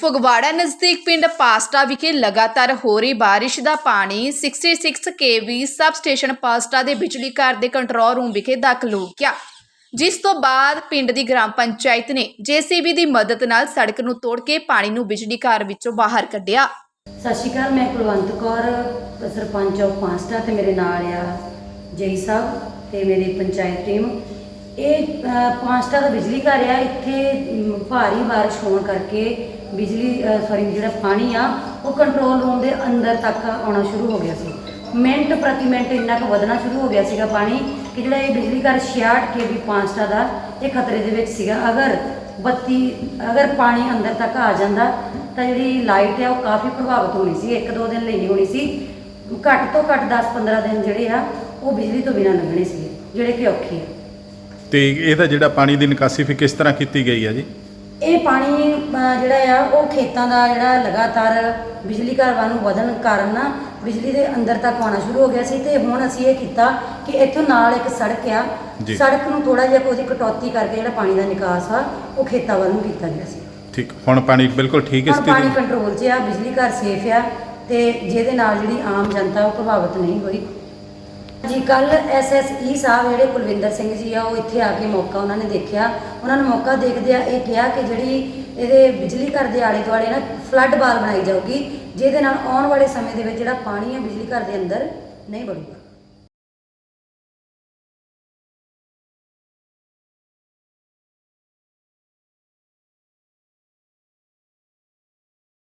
ਫਗਵਾੜਾ ਨਜ਼ਦੀਕ ਪਿੰਡ ਪਾਸਟਾ ਵਿਖੇ ਲਗਾਤਾਰ ਹੋ ਰਹੀ ਬਾਰਿਸ਼ ਦਾ ਪਾਣੀ 66 ਕੇਵੀ ਸਬ ਸਟੇਸ਼ਨ ਪਾਸਟਾ ਦੇ ਬਿਜਲੀ ਘਰ ਦੇ ਕੰਟਰੋਲ ਰੂਮ ਵਿਖੇ ਦਾਖਲ ਹੋ ਗਿਆ। ਜਿਸ ਤੋਂ ਬਾਅਦ ਪਿੰਡ ਦੀ ਗ੍ਰਾਮ ਪੰਚਾਇਤ ਨੇ ਜੀਸੀਬੀ ਦੀ ਮਦਦ ਨਾਲ ਸੜਕ ਨੂੰ ਤੋੜ ਕੇ ਪਾਣੀ ਨੂੰ ਬਿਜਲੀ ਘਰ ਵਿੱਚੋਂ ਬਾਹਰ ਕੱਢਿਆ। ਸਤਿ ਸ਼੍ਰੀ ਅਕਾਲ ਮੈਂ ਕੁਲਵੰਤ ਕੌਰ ਸਰਪੰਚ ਆਫ ਪਾਂਸਟਾ ਤੇ ਮੇਰੇ ਨਾਲ ਆ ਜੈ ਸਾਹਿਬ ਤੇ ਮੇਰੀ ਪੰਚਾਇਤ ਟੀਮ ਇਹ ਅ, ਦਾ ਬਿਜਲੀ ਘਰ ਆ ਇੱਥੇ ਭਾਰੀ ਬਾਰਿਸ਼ ਹੋਣ ਕਰਕੇ ਬਿਜਲੀ ਸੌਰੀ ਜਿਹੜਾ ਪਾਣੀ ਆ, ਉਹ ਕੰਟਰੋਲ ਰੂਮ ਦੇ ਅੰਦਰ ਤੱਕ ਆਉਣਾ ਸ਼ੁਰੂ ਹੋ ਗਿਆ ਸੀ। ਮਿੰਟ ਪ੍ਰਤੀ ਮਿੰਟ ਇੰਨਾ ਕੁ ਵਧਣਾ ਸ਼ੁਰੂ ਹੋ ਗਿਆ ਸੀਗਾ ਪਾਣੀ ਕਿ ਜਿਹੜਾ ਇਹ ਬਿਜਲੀ ਘਰ 66 ਕੇਵੀ ਪਾਂਸਟਾ ਦਾ ਇਹ ਖਤਰੇ ਦੇ ਵਿੱਚ ਸੀਗਾ। ਅਗਰ ਬੱਤੀ, ਅਗਰ ਪਾਣੀ ਅੰਦਰ ਤੱਕ ਆ ਜਾਂਦਾ, ਤਾਂ ਜਿਹੜੀ ਲਾਈਟ ਹੈ ਉਹ ਕਾਫੀ ਪ੍ਰਭਾਵਿਤ ਹੋਣੀ ਸੀ। ਇੱਕ ਦੋ ਦਿਨ ਲਈ ਨਹੀਂ ਹੋਣੀ ਸੀ। ਘੱਟ ਤੋਂ ਘੱਟ 10-15 ਦਿਨ ਜਿਹੜੇ ਆ, ਉਹ ਬਿਜਲੀ ਤੋਂ ਬਿਨਾਂ ਲੰਘਣੇ ਸੀ ਜਿਹੜੇ ਕਿ ਔਖੇ ਆ। ਤੇ ਇਹਦਾ ਜਿਹੜਾ ਪਾਣੀ ਦੀ ਨਿਕਾਸੀ ਫਿਰ ਕਿਸ ਤਰ੍ਹਾਂ ਕੀਤੀ ਗਈ ਹੈ ਜੀ? ਇਹ ਪਾਣੀ ਅਹ, ਜਿਹੜਾ ਆ ਉਹ ਖੇਤਾਂ ਦਾ ਜਿਹੜਾ ਲਗਾਤਾਰ ਬਿਜਲੀ ਘਰ ਵੱਲ ਨੂੰ ਵਧਣ ਕਾਰਨ ਨਾ ਬਿਜਲੀ ਦੇ ਅੰਦਰ ਤੱਕ ਆਉਣਾ ਸ਼ੁਰੂ ਹੋ ਗਿਆ ਸੀ ਤੇ ਹੁਣ ਅਸੀਂ ਇਹ ਕੀਤਾ ਕਿ ਇੱਥੋਂ ਨਾਲ ਇੱਕ ਸੜਕ ਆ। ਜੀ। ਸੜਕ ਨੂੰ ਥੋੜਾ ਜਿਹਾ ਉਹਦੀ ਕਟੌਤੀ ਕਰਕੇ ਜਿਹੜਾ ਪਾਣੀ ਦਾ ਨਿਕਾਸ ਆ ਉਹ ਖੇਤਾਂ ਵੱਲ ਨੂੰ ਕੀਤਾ ਗਿਆ ਸੀ। ਠੀਕ ਹੁਣ ਪਾਣੀ ਬਿਲਕੁਲ ਠੀਕ ਹੁਣ ਪਾਣੀ ਸਥਿਤੀ ਕੰਟਰੋਲ 'ਚ ਆ ਬਿਜਲੀ ਘਰ ਸੇਫ ਆ ਤੇ ਜਿਹਦੇ ਨਾਲ ਜਿਹੜੀ ਆਮ ਜਨਤਾ ਉਹ ਪ੍ਰਭਾਵਿਤ ਨਹੀਂ ਹੋਈ। ਜੀ ਕੱਲ ਐਸਐਸਈ ਸਾਹਿਬ ਜਿਹੜੇ ਕੁਲਵਿੰਦਰ ਸਿੰਘ ਜੀ ਆ, ਉਹ ਇੱਥੇ ਆ ਕੇ ਮੌਕਾ ਉਹਨਾਂ ਨੇ ਦੇਖਿਆ। ਉਹਨਾਂ ਨੇ ਮੌਕਾ ਦੇਖਦੇ ਆ, ਇਹ ਕਿਹਾ ਕਿ ਜਿਹੜੀ ਇਹਦੇ ਬਿਜਲੀ ਘਰ ਦੇ ਆਲੇ ਦੁਆਲੇ ਨਾ ਫਲੱਡ ਬਾਲ ਬਣਾਈ ਜਾਊਗੀ, ਜਿਹਦੇ ਨਾਲ ਆਉਣ ਵਾਲੇ ਸਮੇਂ ਦੇ ਵਿੱਚ ਜਿਹੜਾ ਪਾਣੀ ਹੈ ਬਿਜਲੀ ਘਰ ਦੇ ਅੰਦਰ ਨਹੀਂ ਵੜੂਗਾ।